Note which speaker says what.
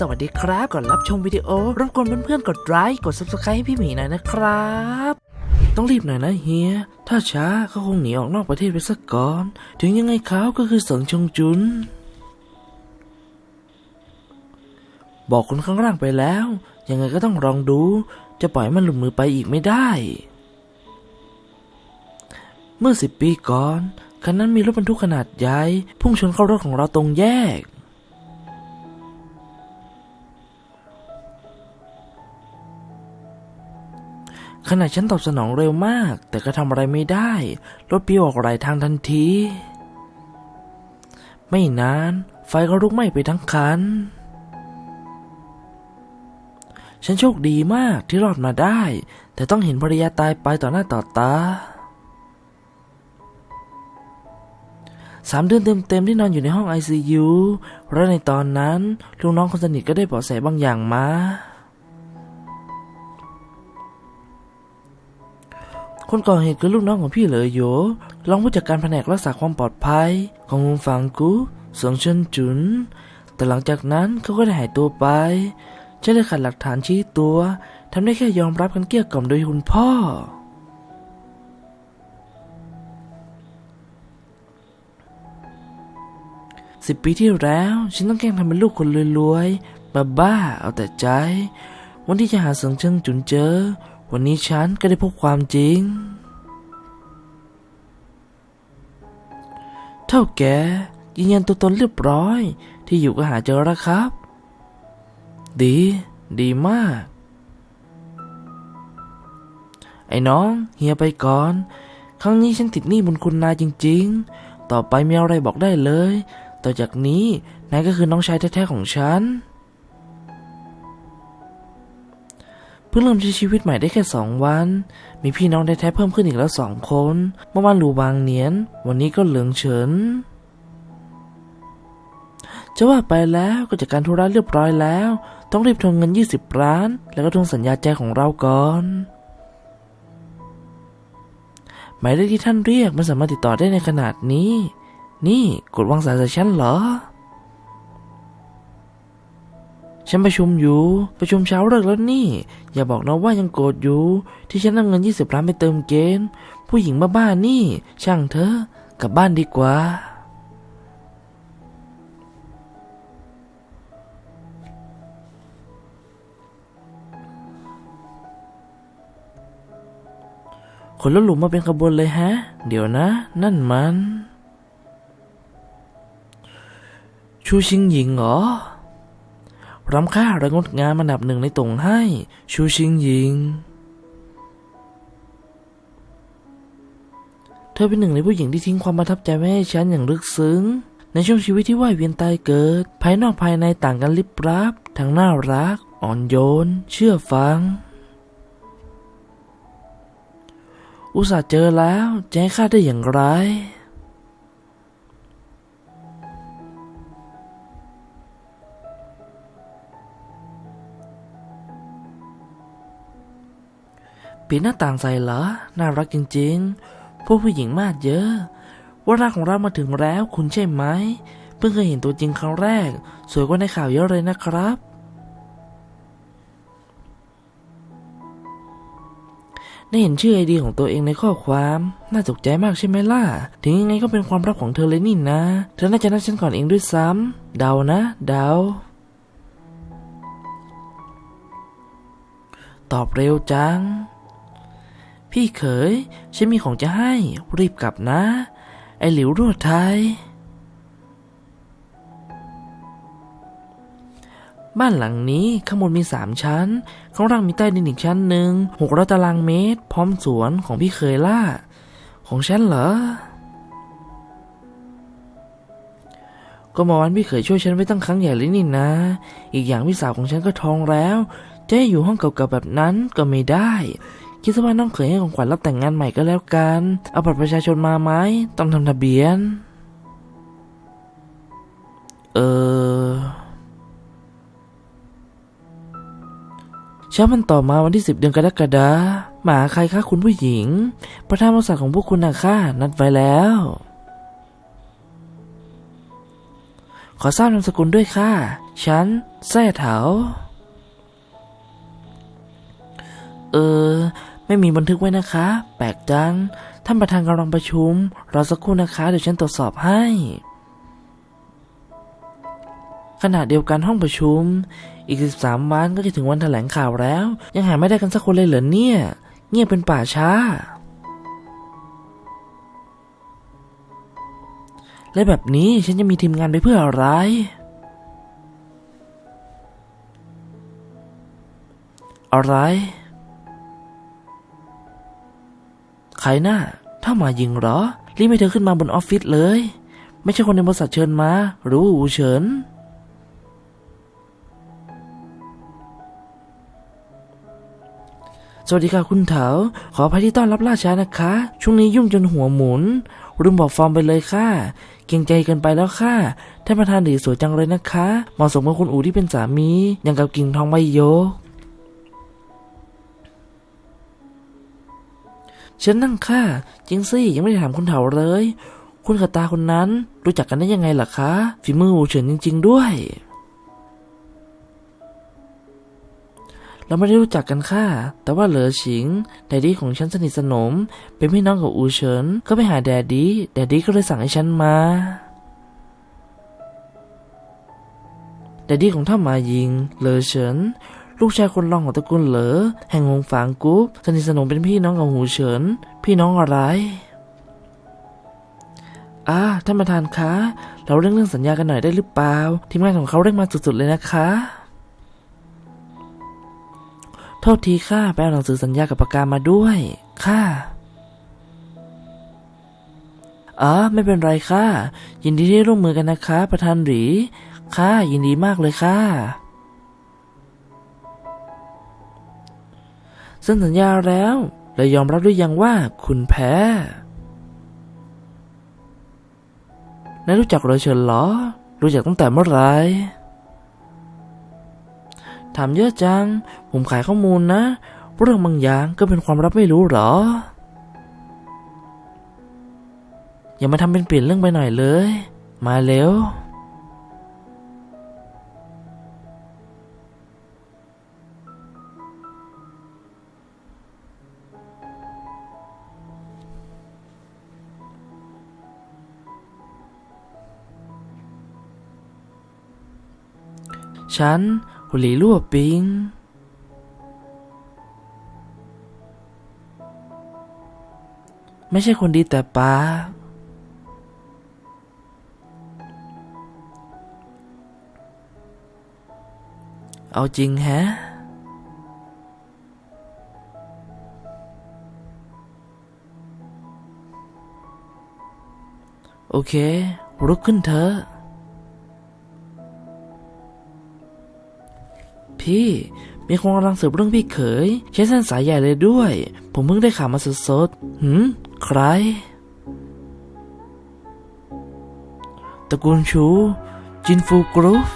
Speaker 1: สวัสดีครับก่อนรับชมวิดีโอรบกวนเพื่อนๆกดไลค์กด subscribe ให้พี่หมีหน่อยนะครับ ต้องรีบหน่อยนะเฮีย ถ้าช้าเขาคงหนีออกนอกประเทศไปสักก่อน ถึงยังไงเขาก็คือเสิงชงจุน บอกคนข้างล่างไปแล้ว ยังไงก็ต้องลองดู จะปล่อยมันหลุดมือไปอีกไม่ได้ เมื่อสิบปีก่อนคันนั้นมีรถบรรทุกขนาดใหญ่พุ่งชนเข้ารถของเราตรงแยก ณะฉันตอบสนองเร็วมาก แต่ก็ทำอะไรไม่ได้ รถปิวออกไหลทางทันที ไม่นาน ไฟก็ลุกไหม้ไปทั้งคัน ฉันโชคดีมากที่รอดมาได้ แต่ต้องเห็นภรรยาตายไปต่อหน้าต่อตาสามเดือนเต็มๆที่นอนอยู่ในห้อง ICU และในตอนนั้น ลูกน้องคนสนิทก็ได้เบาะแสบางอย่างมา คนก่อเหตุคือลูกน้องของพี่เหลอโยรองผู้จัดการแผนกรักษาความปลอดภัย ของวงฟังกูสงเชินจุน แต่หลังจากนั้นเขาก็ได้หายตัวไปฉันเลยขาดหลักฐานชี้ตัวทำได้แค่ยอมรับกันเกลี้ยกล่อมโดยคุณพ่อ สิบปีที่แล้ว ฉันต้องแกล้งทำเป็นลูกคนรวยๆ บ้าบ้าๆเอาแต่ใจ วันที่จะหาเสิงเชิงจุนเจอ วันนี้ฉันก็ได้พบความจริง เท่าแกยืนยันตัวตนเรียบร้อย ที่อยู่ก็หาเจอแล้วครับ ดี ดีมาก ไอ้น้องเฮียไปก่อน ครั้งนี้ฉันติดหนี้บุญคุณนายจริง ๆ ต่อไปมีอะไรบอกได้เลย ต่อจากนี้นายก็คือน้องชายแท้ๆของฉัน พิ่งเริ่มใช้ชีวิตใหม่ได้แค่สองวัน มีพี่น้องแท้ๆเพิ่มขึ้นอีกแล้วสองคน เมื่อวานหลูบางเนียน วันนี้ก็เหลืองเฉิน จะว่าไปแล้วก็จัดการธุระเรียบร้อยแล้ว ต้องรีบทวงเงิน 20ล้าน แล้วก็ทวงสัญญาใจของเราก่อน หมายเลขที่ท่านเรียกมันสามารถติดต่อได้ในขนาดนี้ นี่กดวางสายจากฉันเหรอ ฉันประชุมอยู่ ประชุมเช้าเลิกแล้วนี่ อย่าบอกนะว่ายังโกรธอยู่ ที่ฉันนำเงิน 20 ล้านไปเติมเกณฑ์ผู้หญิงบ้าๆนี่ ช่างเถอะ กลับบ้านดีกว่า คนละหลุมมาเป็นขบวนเลยฮะ เดี๋ยวนะ นั่นมัน ชูชิงหญิงเหรอ รำค่าและงดงามอันดับหนึ่งในตรงให้ ชูชิงหญิง เธอเป็นหนึ่งในผู้หญิงที่ทิ้งความประทับใจไว้ให้ฉันอย่างลึกซึ้ง ในช่วงชีวิตที่ว่ายเวียนตายเกิด ภายนอกภายในต่างกันลิบลับ ทั้งน่ารัก อ่อนโยน เชื่อฟัง อุตส่าห์เจอแล้วจะให้ข้าได้อย่างไร ปีหน้าต่างใส่เหรอ น่ารักจริงๆ พวกผู้หญิงมากเยอะ ว่ารักของเรามาถึงแล้วคุณใช่ไหม เพิ่งเคยเห็นตัวจริงครั้งแรก สวยกว่าในข่าวเยอะเลยนะครับ ได้เห็นชื่อไอดีของตัวเองในข้อความ น่าตกใจมากใช่ไหมล่ะ ถึงยังไงก็เป็นความรักของเธอเลยนี่นะ เธอน่าจะนัดฉันก่อนเองด้วยซ้ำ เดานะ เดาตอบเร็วจัง พี่เขย ฉันมีของจะให้ รีบกลับนะ ไอหลิวรั่วไทย บ้านหลังนี้ข้างบนมีสามชั้น ข้างล่างมีใต้ดินอีกชั้นหนึ่งหกร้อยตารางเมตร พร้อมสวนของพี่เคยล่า ของฉันเหรอ ก็เมาวันพี่เคยช่วยฉันไว้ตั้งครั้งใหญ่เลยนี่นะ อีกอย่างพี่สาวของฉันก็ท้องแล้ว จะให้อยู่ห้องเก่าๆแบบนั้นก็ไม่ได้ คิดซะว่าน้องเคยให้ของขวัญรับแต่งงานใหม่ก็แล้วกัน เอาบัตรประชาชนมาไหมต้องทำทะเบียน เออเช้ามันต่อมาวันที่สิบเดือนกรกฎาหมาใครคะคุณผู้หญิง ประธานบริษัทของพวกคุณนะค่ะนัดไว้แล้วขขอทราบนามสกุลด้วยค่ะ ฉันแซ่เถา เออ ไม่มีบันทึกไว้นะคะ แปลกจัง ท่านประธานกำลังประชุม รอสักครู่นะคะ เดี๋ยวฉันตรวจสอบให้ ขณะเดียวกันห้องประชุม อีก 13 วันก็จะถึงวันแถลงข่าวแล้ว ยังหาไม่ได้กันสักคนเลยเหรอเนี่ย เงียบเป็นป่าช้า และแบบนี้ฉันจะมีทีมงานไปเพื่ออะไรอะไร ใครน่ะถ้ามายิงเหรอ รีบให้เธอขึ้นมาบนออฟฟิศเลย ไม่ใช่คนในบริษัทเชิญมา หรือว่าอูเฉินสวัสดีค่ะคุณเถาขออภัยที่ต้อนรับล่าช้านะคะ ช่วงนี้ยุ่งจนหัวหมุนลืมบอกฟอร์มไปเลยค่ะ เกรงใจกินไปแล้วค่ะท่านประธานดีสวยจังเลยนะคะ เหมาะสมกับคุณอูที่เป็นสามีอย่างกับกิ่งทองใบโยก ฉันนั่งค่ะจริงสิยังไม่ได้ถามคุณเถาเลย คุณกับตาคนนั้นรู้จักกันได้ยังไงล่ะคะฝีมืออูเฉินจริง ๆ ด้วย เราไม่ได้รู้จักกันค่ะ แต่ว่าเหลอฉิงแดดดี้ของฉันสนิทสนม เป็นพี่น้องกับอูเฉินก็ไปหาแดดดี้แดดดี้ก็เลยสั่งให้ฉันมาแดดดี้ของท่ามายิงเลอเฉิน ลูกชายคนรองของตระกูลเหลอแห่งหงฝางกุ๊บสนิทสนมเป็นพี่น้องกับหูเฉิน พี่น้องอะไรอ่าท่านประธานคะ เราเรื่องเรื่องสัญญากันหน่อยได้หรือเปล่า ทีมงานของเขาเร่งมาสุดๆเลยนะคะ โทษทีค่ะไปเอาหนังสือสัญญากับปากกามาด้วย ค่ะอ๋อไม่เป็นไรค่ะ ยินดีที่ร่วมมือกันนะคะ ประธานหรี ค่ะ ยินดีมากเลยค่ะ เซ็นสัญญาแล้วและยอมรับหรือยังว่าคุณแพ้นายรู้จักเราเฉินเหรอ รู้จักตั้งแต่เมื่อไหร่ถามเยอะจัง ผมขายข้อมูลนะ เรื่องบางอย่างก็เป็นความลับไม่รู้หรอ อย่ามาทำเป็นเปลี่ยนเรื่องไปหน่อยเลย มาเร็ว ฉันหุลีลั่วปิง ไม่ใช่คนดีแต่ปากเอาจริงแฮะ โอเคลุกขึ้นเถอะ พี่มีคนกำลังสืบเรื่องพี่เขย ใช้เส้นสายใหญ่เลยด้วย ผมเพิ่งได้ข่าวมาสดๆหืมใครตระกูลชู จินฟูกรุ๊ฟ